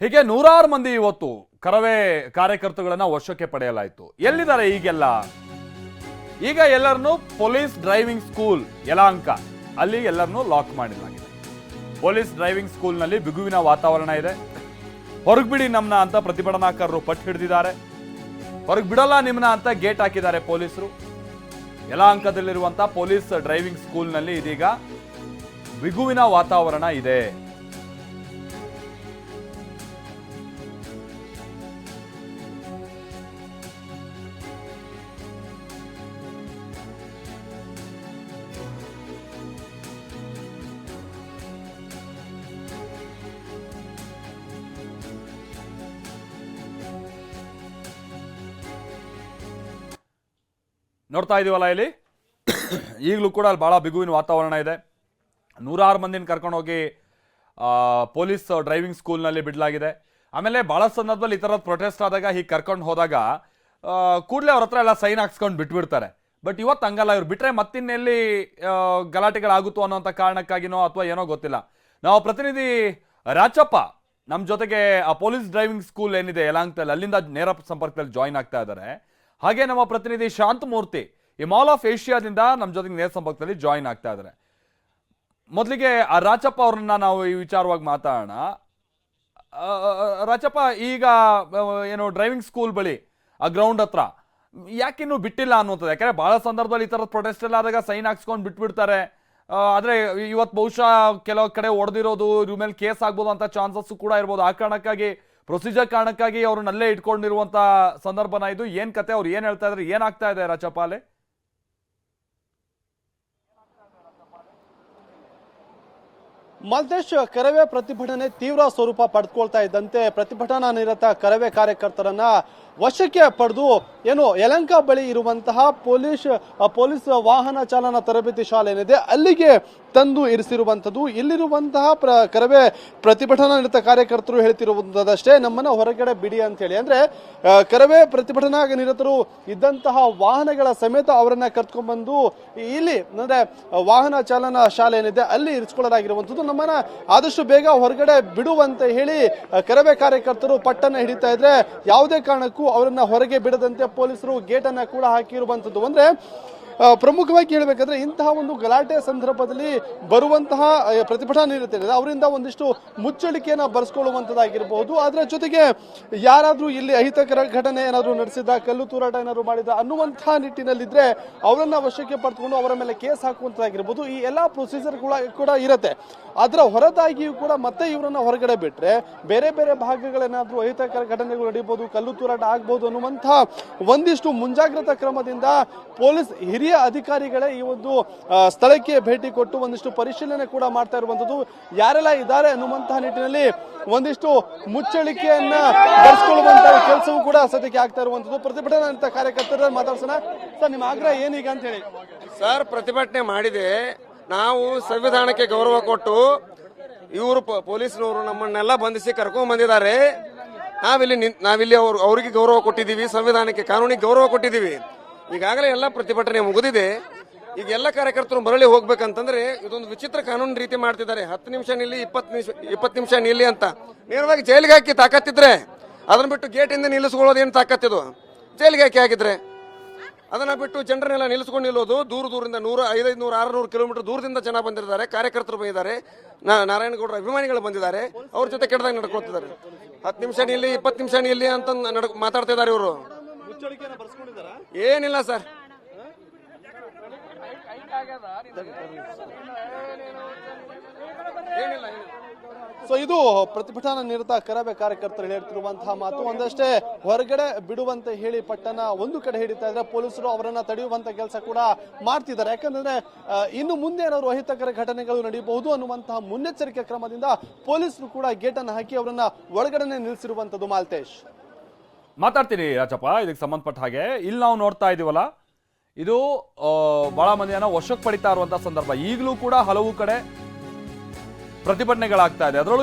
ಹೀಗೆ ನೂರಾರು ಮಂದಿ ಇವತ್ತು ಕರವೇ ಕಾರ್ಯಕರ್ತಗಳನ್ನ ವಶಕ್ಕೆ ಪಡೆಯಲಾಯಿತು. ಎಲ್ಲಿದ್ದಾರೆ ಈಗೆಲ್ಲ? ಈಗ ಎಲ್ಲರನ್ನು ಪೊಲೀಸ್ ಡ್ರೈವಿಂಗ್ ಸ್ಕೂಲ್ ಯಲಾಂಕ ಅಲ್ಲಿ ಎಲ್ಲರನ್ನೂ ಲಾಕ್ ಮಾಡಲಾಗಿದೆ ಪೊಲೀಸ್ ಡ್ರೈವಿಂಗ್ ಸ್ಕೂಲ್ನಲ್ಲಿ ಬಿಗುವಿನ ವಾತಾವರಣ ಇದೆ. ಹೊರಗ್ಬಿಡಿ ನಮ್ನ ಅಂತ ಪ್ರತಿಭಟನಾಕಾರರು ಪಟ್ಟು ಹಿಡಿದಿದ್ದಾರೆ. ಹೊರಗೆ ಬಿಡಲ್ಲ ನಿಮ್ನ ಅಂತ ಗೇಟ್ ಹಾಕಿದ್ದಾರೆ ಪೊಲೀಸರು. ಯಲಾಂಕದಲ್ಲಿರುವಂತಹ ಪೊಲೀಸ್ ಡ್ರೈವಿಂಗ್ ಸ್ಕೂಲ್ನಲ್ಲಿ ಇದೀಗ ಬಿಗುವಿನ ವಾತಾವರಣ ಇದೆ. ನೋಡ್ತಾ ಇದೀವಲ್ಲ ಇಲ್ಲಿ? ಈಗಲೂ ಕೂಡ ಅಲ್ಲಿ ಭಾಳ ಬಿಗುವಿನ ವಾತಾವರಣ ಇದೆ. ನೂರಾರು ಮಂದಿನ ಕರ್ಕೊಂಡೋಗಿ ಪೊಲೀಸ್ ಡ್ರೈವಿಂಗ್ ಸ್ಕೂಲ್ನಲ್ಲಿ ಬಿಡಲಾಗಿದೆ. ಆಮೇಲೆ ಭಾಳ ಸಂದರ್ಭದಲ್ಲಿ ಈ ಥರದ್ದು ಪ್ರೊಟೆಸ್ಟ್ ಆದಾಗ ಹೀಗೆ ಕರ್ಕೊಂಡು ಹೋದಾಗ ಕೂಡಲೇ ಅವ್ರ ಹತ್ರ ಎಲ್ಲ ಸೈನ್ ಹಾಕ್ಸ್ಕೊಂಡು ಬಿಟ್ಬಿಡ್ತಾರೆ. ಬಟ್ ಇವತ್ತು ಹಂಗಲ್ಲ, ಇವ್ರು ಬಿಟ್ಟರೆ ಮತ್ತಿನ್ನೆಲ್ಲಿ ಗಲಾಟೆಗಳಾಗುತ್ತೋ ಅನ್ನೋಂಥ ಕಾರಣಕ್ಕಾಗಿನೋ ಅಥವಾ ಏನೋ ಗೊತ್ತಿಲ್ಲ. ನಾವು ಪ್ರತಿನಿಧಿ ರಾಚಪ್ಪ ನಮ್ಮ ಜೊತೆಗೆ ಆ ಪೊಲೀಸ್ ಡ್ರೈವಿಂಗ್ ಸ್ಕೂಲ್ ಏನಿದೆ ಯಲಾಂಗ್ತಲ್ಲಿ ಅಲ್ಲಿಂದ ನೇರ ಸಂಪರ್ಕದಲ್ಲಿ ಜಾಯಿನ್ ಆಗ್ತಾ ಇದ್ದಾರೆ ಹಾಗೆ ನಮ್ಮ ಪ್ರತಿನಿಧಿ ಶಾಂತಮೂರ್ತಿ ಈ ಮಾಲ್ ಆಫ್ ಏಷ್ಯಾದಿಂದ ನಮ್ಮ ಜೊತೆಗೆ ನೇರ ಸಂಪರ್ಕದಲ್ಲಿ ಜಾಯಿನ್ ಆಗ್ತಾ ಇದ್ದಾರೆ. ಮೊದಲಿಗೆ, ಆ ರಾಚಪ್ಪ ಅವ್ರನ್ನ ನಾವು ಈ ವಿಚಾರವಾಗಿ ಮಾತಾಡೋಣ. ರಾಜಪ್ಪ, ಈಗ ಏನು ಡ್ರೈವಿಂಗ್ ಸ್ಕೂಲ್ ಬಳಿ, ಆ ಗ್ರೌಂಡ್ ಹತ್ರ ಯಾಕಿನ್ನು ಬಿಟ್ಟಿಲ್ಲ ಅನ್ನುವಂಥದ್ದು? ಯಾಕಂದ್ರೆ ಬಹಳ ಸಂದರ್ಭದಲ್ಲಿ ಈ ಥರದ ಪ್ರೊಟೆಸ್ಟ್ ಎಲ್ಲ ಆದಾಗ ಸೈನ್ ಹಾಕ್ಸ್ಕೊಂಡು ಬಿಟ್ಬಿಡ್ತಾರೆ. ಆದರೆ ಇವತ್ತು ಬಹುಶಃ ಕೆಲವು ಕಡೆ ಹೊಡೆದಿರೋದು ಇವ್ರ ಮೇಲೆ ಕೇಸ್ ಆಗ್ಬೋದು ಅಂತ ಚಾನ್ಸಸ್ ಕೂಡ ಇರ್ಬೋದು. ಆ ಕಾರಣಕ್ಕಾಗಿ ಪ್ರೊಸೀಜರ್ ಕಾರಣಕ್ಕಾಗಿ ಅವ್ರನ್ನಲ್ಲೇ ಇಟ್ಕೊಂಡಿರುವಂತಹ ಸಂದರ್ಭನ ಇದು. ಏನ್ ಕತೆ ಅವ್ರು ಏನ್ ಹೇಳ್ತಾ ಇದ್ರೆ ಏನಾಗ್ತಾ ಇದೆ ರಾಚಪ್ಪ ಅಲ್ಲಿ ಮಲ್ತೇಶ್ ಕರವೇ ಪ್ರತಿಭಟನೆ ತೀವ್ರ ಸ್ವರೂಪ ಪಡೆದುಕೊಳ್ತಾ ಇದ್ದಂತೆ ಪ್ರತಿಭಟನಾ ನಿರತ ಕರವೇ ಕಾರ್ಯಕರ್ತರನ್ನ ವಶಕ್ಕೆ ಪಡೆದು ಏನು ಯಲಂಕ ಬಳಿ ಇರುವಂತಹ ಪೊಲೀಸ್ ಪೊಲೀಸ್ ವಾಹನ ಚಾಲನಾ ತರಬೇತಿ ಶಾಲೆ ಏನಿದೆ, ಅಲ್ಲಿಗೆ ತಂದು ಇರಿಸಿರುವಂಥದ್ದು. ಇಲ್ಲಿರುವಂತಹ ಪ್ರ, ಕರವೇ ಪ್ರತಿಭಟನಾ ನಿರತ ಕಾರ್ಯಕರ್ತರು ಹೇಳ್ತಿರುವಂಥದ್ದಷ್ಟೇ. ನಮ್ಮನ್ನ ಹೊರಗಡೆ ಬಿಡಿ ಅಂತ ಹೇಳಿ ಅಂದ್ರೆ ಕರವೇ ಪ್ರತಿಭಟನಾ ನಿರತರು ಇದ್ದಂತಹ ವಾಹನಗಳ ಸಮೇತ ಅವರನ್ನ ಕರ್ತ್ಕೊಂಡ್ಬಂದು ಇಲ್ಲಿ, ಅಂದ್ರೆ ವಾಹನ ಚಾಲನಾ ಶಾಲೆ ಏನಿದೆ, ಅಲ್ಲಿ ಇರಿಸ್ಕೊಳ್ಳಲಾಗಿರುವಂಥದ್ದು. ನಮ್ಮನ್ನ ಆದಷ್ಟು ಬೇಗ ಹೊರಗಡೆ ಬಿಡುವಂತೆ ಹೇಳಿ ಕರವೇ ಕಾರ್ಯಕರ್ತರು ಪಟ್ಟನ್ನ ಹಿಡಿತಾ ಇದ್ರೆ ಯಾವುದೇ ಕಾರಣಕ್ಕೂ ಅವರನ್ನ ಹೊರಗೆ ಬಿಡದಂತೆ ಪೊಲೀಸರು ಗೇಟ್ ಕೂಡ ಹಾಕಿರುವಂತದ್ದು ಅಂದ್ರೆ ಪ್ರಮುಖವಾಗಿ ಹೇಳಬೇಕಂದ್ರೆ ಇಂತಹ ಒಂದು ಗಲಾಟೆ ಸಂದರ್ಭದಲ್ಲಿ ಬರುವಂತಹ ಪ್ರತಿಭಟನಾ ನಿರತೆ ಏನಿದೆ, ಅವರಿಂದ ಒಂದಿಷ್ಟು ಮುಚ್ಚಳಿಕೆಯನ್ನು ಬರೆಸ್ಕೊಳ್ಳುವಂಥದ್ದಾಗಿರಬಹುದು ಅದರ ಜೊತೆಗೆ ಯಾರಾದರೂ ಇಲ್ಲಿ ಅಹಿತಕರ ಘಟನೆ ಏನಾದರೂ ನಡೆಸಿದ ಕಲ್ಲು ತೂರಾಟ ಏನಾದರೂ ಮಾಡಿದ ಅನ್ನುವಂತಹ ನಿಟ್ಟಿನಲ್ಲಿದ್ದರೆ ಅವರನ್ನು ವಶಕ್ಕೆ ಪಡೆದುಕೊಂಡು ಅವರ ಮೇಲೆ ಕೇಸ್ ಹಾಕುವಂಥದ್ದಾಗಿರ್ಬೋದು ಈ ಎಲ್ಲ ಪ್ರೊಸೀಜರ್ ಕೂಡ ಇರುತ್ತೆ. ಅದರ ಹೊರತಾಗಿಯೂ ಕೂಡ ಮತ್ತೆ ಇವರನ್ನ ಹೊರಗಡೆ ಬಿಟ್ಟರೆ ಬೇರೆ ಬೇರೆ ಭಾಗಗಳೇನಾದರೂ ಅಹಿತಕರ ಘಟನೆಗಳು ನಡೀಬಹುದು ಕಲ್ಲು ತೂರಾಟ ಆಗ್ಬೋದು ಅನ್ನುವಂತಹ ಒಂದಿಷ್ಟು ಮುಂಜಾಗ್ರತಾ ಕ್ರಮದಿಂದ ಪೊಲೀಸ್ ಹಿರಿಯ ಅಧಿಕಾರಿಗಳೇ ಈ ಒಂದು ಸ್ಥಳಕ್ಕೆ ಭೇಟಿ ಕೊಟ್ಟು ಒಂದಿಷ್ಟು ಪರಿಶೀಲನೆ ಕೂಡ ಮಾಡ್ತಾ ಇರುವಂತದ್ದು ಯಾರೆಲ್ಲ ಇದ್ದಾರೆ ಅನ್ನುವಂತಹ ನಿಟ್ಟಿನಲ್ಲಿ ಒಂದಿಷ್ಟು ಮುಚ್ಚಳಿಕೆಯನ್ನ ಬರ್ಸ್ಕೊಳ್ಳುವಂತಹ ಕೆಲಸವೂ ಕೂಡ ಸದ್ಯಕ್ಕೆ ಆಗ್ತಾ ಇರುವಂತದ್ದು ಪ್ರತಿಭಟನಾ ಕಾರ್ಯಕರ್ತರ, ಮಾತಾಡ್ಸೋಣ. ಸರ್, ನಿಮ್ಮ ಆಗ್ರಹ ಏನೀಗ ಅಂತ ಹೇಳಿ. ಸರ್, ಪ್ರತಿಭಟನೆ ಮಾಡಿದೆ. ನಾವು ಸಂವಿಧಾನಕ್ಕೆ ಗೌರವ ಕೊಟ್ಟು ಇವರು ಪೊಲೀಸ್ನವರು ನಮ್ಮನ್ನೆಲ್ಲ ಬಂಧಿಸಿ ಕರ್ಕೊಂಡ್ ಬಂದಿದ್ದಾರೆ. ನಾವಿಲ್ಲಿ ನಾವಿಲ್ಲಿ ಅವ್ರು, ಅವರಿಗೆ ಗೌರವ ಕೊಟ್ಟಿದ್ದೀವಿ. ಸಂವಿಧಾನಕ್ಕೆ, ಕಾನೂನಿಗೆ ಗೌರವ ಕೊಟ್ಟಿದ್ದೀವಿ. ಈಗಾಗಲೇ ಎಲ್ಲ ಪ್ರತಿಭಟನೆ ಮುಗಿದಿದೆ. ಈಗ ಎಲ್ಲ ಕಾರ್ಯಕರ್ತರು ಮರಳಿ ಹೋಗ್ಬೇಕಂತಂದ್ರೆ ಇದೊಂದು ವಿಚಿತ್ರ ಕಾನೂನು ರೀತಿ ಮಾಡ್ತಿದ್ದಾರೆ. ಹತ್ತು ನಿಮಿಷ ನಿಲ್ಲಿ, ಇಪ್ಪತ್ತು ನಿಮಿಷ ಇಪ್ಪತ್ತು ನಿಮಿಷ ನಿಲ್ಲಿ ಅಂತ. ನೇರವಾಗಿ ಜೈಲಿಗೆ ಹಾಕಿ ತಾಕತ್ತಿದ್ರೆ ಅದನ್ನ ಬಿಟ್ಟು ಗೇಟಿಂದ ನಿಲ್ಲಿಸ್ಕೊಳ್ಳೋದು ಏನು ತಾಕತ್ತಿದು? ಜೈಲಿಗೆ ಹಾಕಿ ಹಾಕಿದ್ರೆ ಅದನ್ನ ಬಿಟ್ಟು ಜನರನ್ನೆಲ್ಲ ನಿಲ್ಲಿಸ್ಕೊಂಡು ನಿಲ್ಲೋದು, ದೂರ ದೂರದಿಂದ ನೂರ ಐದೈದು ನೂರ ಆರುನೂರು ಕಿಲೋಮೀಟರ್ ದೂರದಿಂದ ಜನ ಬಂದಿದ್ದಾರೆ, ಕಾರ್ಯಕರ್ತರು ಬಂದಿದ್ದಾರೆ. ನಾರಾಯಣಗೌಡರ ಅಭಿಮಾನಿಗಳು ಬಂದಿದ್ದಾರೆ. ಅವ್ರ ಜೊತೆ ಕೆಟ್ಟದಾಗ ನಡ್ಕೊತಿದ್ದಾರೆ. ಹತ್ತು ನಿಮಿಷ ನಿಲ್ಲಿ, ಇಪ್ಪತ್ತು ನಿಮಿಷ ನಿಲ್ಲಿ ಅಂತ ನಡ್ ಮಾತಾಡ್ತಾ ಇದ್ದಾರೆ ಇವರು. ಏನಿಲ್ಲ ಸರ್. ಸೊ ಇದು ಪ್ರತಿಭಟನಾ ನಿರತ ಕರವೇ ಕಾರ್ಯಕರ್ತರು ಹೇಳ್ತಿರುವಂತಹ ಮಾತು. ಒಂದಷ್ಟೇ ಹೊರಗಡೆ ಬಿಡುವಂತೆ ಹೇಳಿ ಪಟ್ಟಣ ಒಂದು ಕಡೆ ಹಿಡಿತಾ ಇದ್ರೆ ಪೊಲೀಸರು ಅವರನ್ನ ತಡೆಯುವಂತ ಕೆಲಸ ಕೂಡ ಮಾಡ್ತಿದ್ದಾರೆ. ಯಾಕಂದ್ರೆ ಇನ್ನು ಮುಂದೆ ಏನಾದ್ರು ಅಹಿತಕರ ಘಟನೆಗಳು ನಡೆಯಬಹುದು ಅನ್ನುವಂತಹ ಮುನ್ನೆಚ್ಚರಿಕೆ ಕ್ರಮದಿಂದ ಪೊಲೀಸರು ಕೂಡ ಗೇಟ್ ಹಾಕಿ ಅವರನ್ನ ಒಳಗಡೆನೆ ನಿಲ್ಲಿಸಿರುವಂತದ್ದು ಮಾಲ್ತೇಶ್. ಮಾತಾಡ್ತೀನಿ ರಾಜಪ್ಪ, ಇದಕ್ಕೆ ಸಂಬಂಧಪಟ್ಟ ಹಾಗೆ. ಇಲ್ಲಿ ನಾವು ನೋಡ್ತಾ ಇದೀವಲ್ಲ, ಇದು ಬಹಳ ಮಂದಿಯನ್ನ ವಶಕ್ಕೆ ಪಡಿತಾ ಇರುವಂತಹ ಸಂದರ್ಭ. ಈಗಲೂ ಕೂಡ ಹಲವು ಕಡೆ ಪ್ರತಿಭಟನೆಗಳಾಗ್ತಾ ಇದೆ. ಅದರಲ್ಲೂ